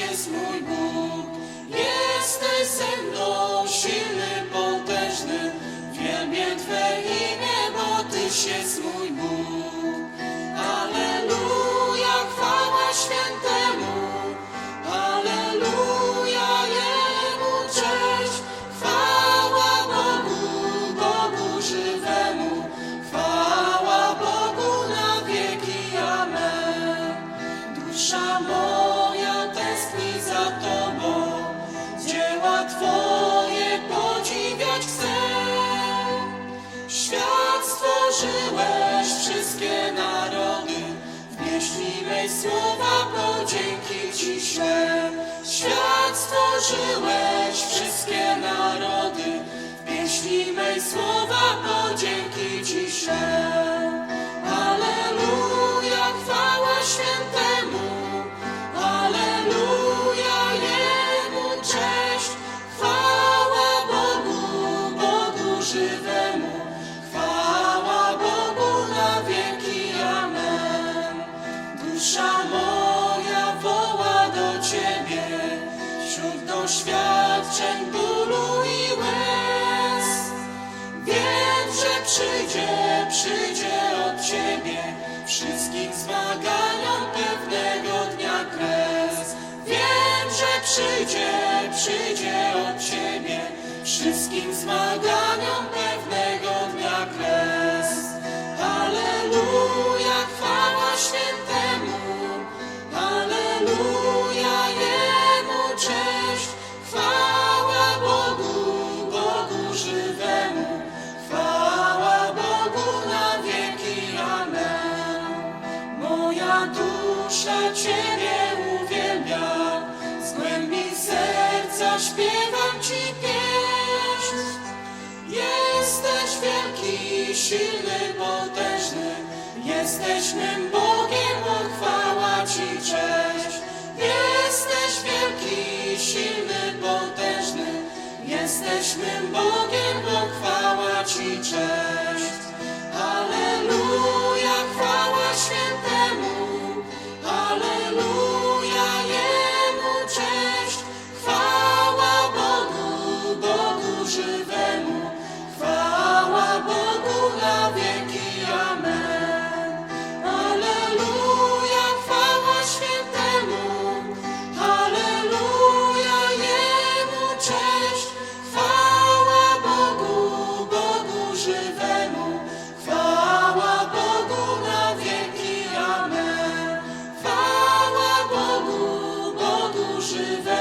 jest mój Bóg. Jesteś ze mną silny, potężny. Wielbię Twe imię, bo Tyś jest mój mej słowa podzięki Ci ślę. Świat stworzyłeś, wszystkie narody, doświadczeń bólu i łez. Wiem, że przyjdzie, przyjdzie od Ciebie wszystkim zmaganiom pewnego dnia kres. Wiem, że przyjdzie, przyjdzie od Ciebie wszystkim zmaganiom Ciebie uwielbia, z głębi serca śpiewam Ci pieśń. Jesteś wielki, silny, potężny, jesteś mym Bogiem, o chwała Ci cześć. Jesteś wielki, silny, potężny, jesteś mym Bogiem, je vais.